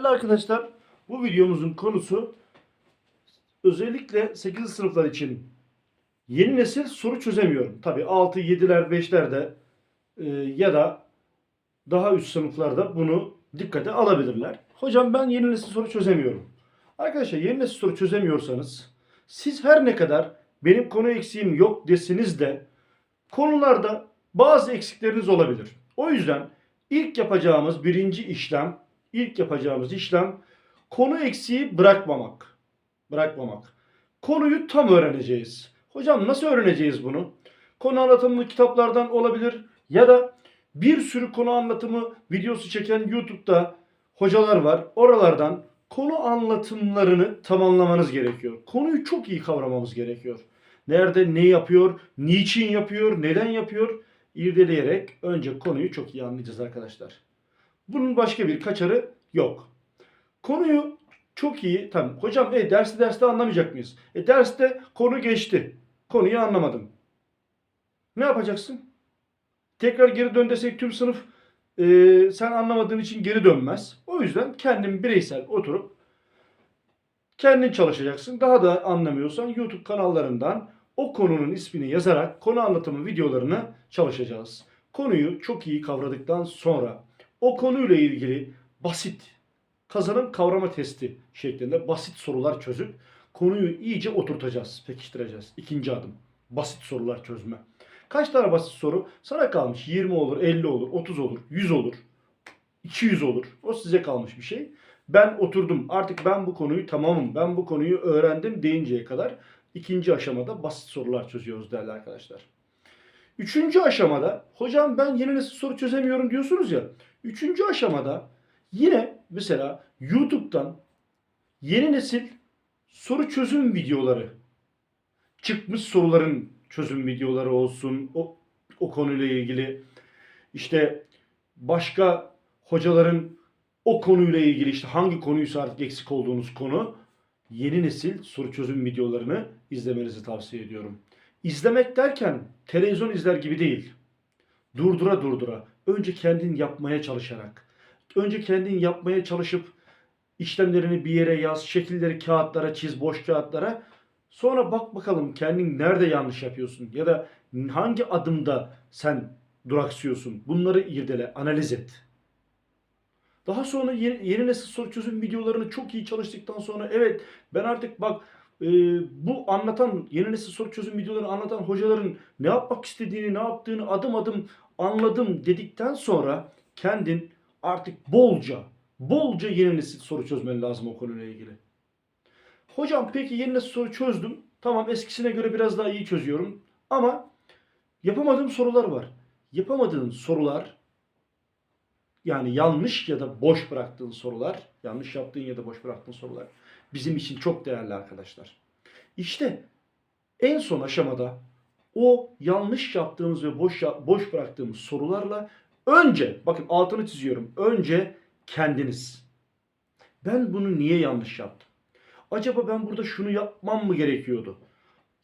Değerli arkadaşlar, bu videomuzun konusu özellikle 8. sınıflar için yeni nesil soru çözemiyorum. Tabii 6, 7'ler, 5'lerde e, ya da daha üst sınıflarda bunu dikkate alabilirler. Hocam ben yeni nesil soru çözemiyorum. Arkadaşlar yeni nesil soru çözemiyorsanız siz her ne kadar benim konu eksiğim yok deseniz de konularda bazı eksikleriniz olabilir. O yüzden ilk yapacağımız birinci işlem, ilk yapacağımız işlem konu eksiği bırakmamak. Bırakmamak. Konuyu tam öğreneceğiz. Hocam nasıl öğreneceğiz bunu? Konu anlatımlı kitaplardan olabilir ya da bir sürü konu anlatımı videosu çeken YouTube'da hocalar var. Oralardan konu anlatımlarını tamamlamanız gerekiyor. Konuyu çok iyi kavramamız gerekiyor. Nerede ne yapıyor, niçin yapıyor, neden yapıyor irdeleyerek önce konuyu çok iyi anlayacağız arkadaşlar. Bunun başka bir kaçarı yok. Konuyu çok iyi tamam. Hocam e, dersi derste anlamayacak mıyız? E derste konu geçti. Konuyu anlamadım. Ne yapacaksın? Tekrar geri dön desek tüm sınıf e, sen anlamadığın için geri dönmez. O yüzden kendin bireysel oturup kendin çalışacaksın. Daha da anlamıyorsan YouTube kanallarından o konunun ismini yazarak konu anlatımı videolarını çalışacağız. Konuyu çok iyi kavradıktan sonra o konuyla ilgili basit kazanım kavrama testi şeklinde basit sorular çözüp konuyu iyice oturtacağız, pekiştireceğiz. İkinci adım. Basit sorular çözme. Kaç tane basit soru? Sana kalmış. 20 olur, 50 olur, 30 olur, 100 olur, 200 olur. O size kalmış bir şey. Ben oturdum. Artık ben bu konuyu tamamım. Ben bu konuyu öğrendim deyinceye kadar ikinci aşamada basit sorular çözüyoruz değerli arkadaşlar. Üçüncü aşamada hocam ben yeni nesil soru çözemiyorum diyorsunuz ya. Üçüncü aşamada yine mesela YouTube'dan yeni nesil soru çözüm videoları çıkmış soruların çözüm videoları olsun o, o konuyla ilgili işte başka hocaların o konuyla ilgili işte hangi konuysa artık eksik olduğunuz konu yeni nesil soru çözüm videolarını izlemenizi tavsiye ediyorum. İzlemek derken televizyon izler gibi değil. Durdura durdura. Önce kendin yapmaya çalışarak. Önce kendin yapmaya çalışıp işlemlerini bir yere yaz, şekilleri kağıtlara çiz, boş kağıtlara. Sonra bak bakalım kendin nerede yanlış yapıyorsun ya da hangi adımda sen duraksıyorsun. Bunları irdele, analiz et. Daha sonra yeni, yeni nesil soru çözüm videolarını çok iyi çalıştıktan sonra evet ben artık bak e, bu anlatan yeni nesil soru çözüm videolarını anlatan hocaların ne yapmak istediğini ne yaptığını adım adım anladım dedikten sonra kendin artık bolca bolca yeni nesil soru çözmen lazım o konuyla ilgili. Hocam peki yeni nesil soru çözdüm. Tamam eskisine göre biraz daha iyi çözüyorum. Ama yapamadığım sorular var. Yapamadığın sorular yani yanlış ya da boş bıraktığın sorular, yanlış yaptığın ya da boş bıraktığın sorular bizim için çok değerli arkadaşlar. İşte en son aşamada o yanlış yaptığımız ve boş boş bıraktığımız sorularla önce bakın altını çiziyorum. Önce kendiniz. Ben bunu niye yanlış yaptım? Acaba ben burada şunu yapmam mı gerekiyordu?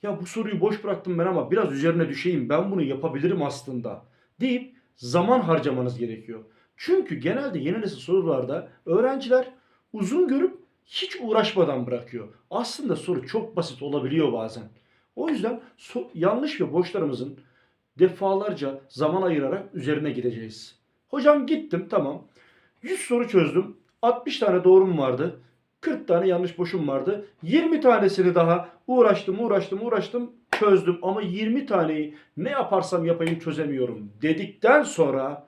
Ya bu soruyu boş bıraktım ben ama biraz üzerine düşeyim. Ben bunu yapabilirim aslında deyip zaman harcamanız gerekiyor. Çünkü genelde yeni nesil sorularda öğrenciler uzun görüp hiç uğraşmadan bırakıyor. Aslında soru çok basit olabiliyor bazen. O yüzden so- yanlış ve boşlarımızın defalarca zaman ayırarak üzerine gideceğiz. Hocam gittim tamam. 100 soru çözdüm. 60 tane doğrum vardı. 40 tane yanlış boşum vardı. 20 tanesini daha uğraştım, uğraştım, uğraştım, çözdüm. Ama 20 taneyi ne yaparsam yapayım çözemiyorum dedikten sonra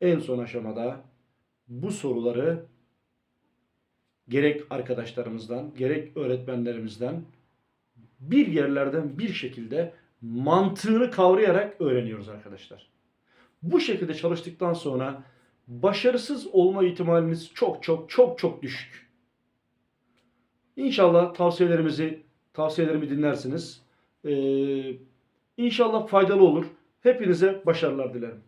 en son aşamada bu soruları gerek arkadaşlarımızdan, gerek öğretmenlerimizden bir yerlerden bir şekilde mantığını kavrayarak öğreniyoruz arkadaşlar. Bu şekilde çalıştıktan sonra başarısız olma ihtimaliniz çok çok çok çok düşük. İnşallah tavsiyelerimizi tavsiyelerimi dinlersiniz. Ee, inşallah faydalı olur. Hepinize başarılar dilerim.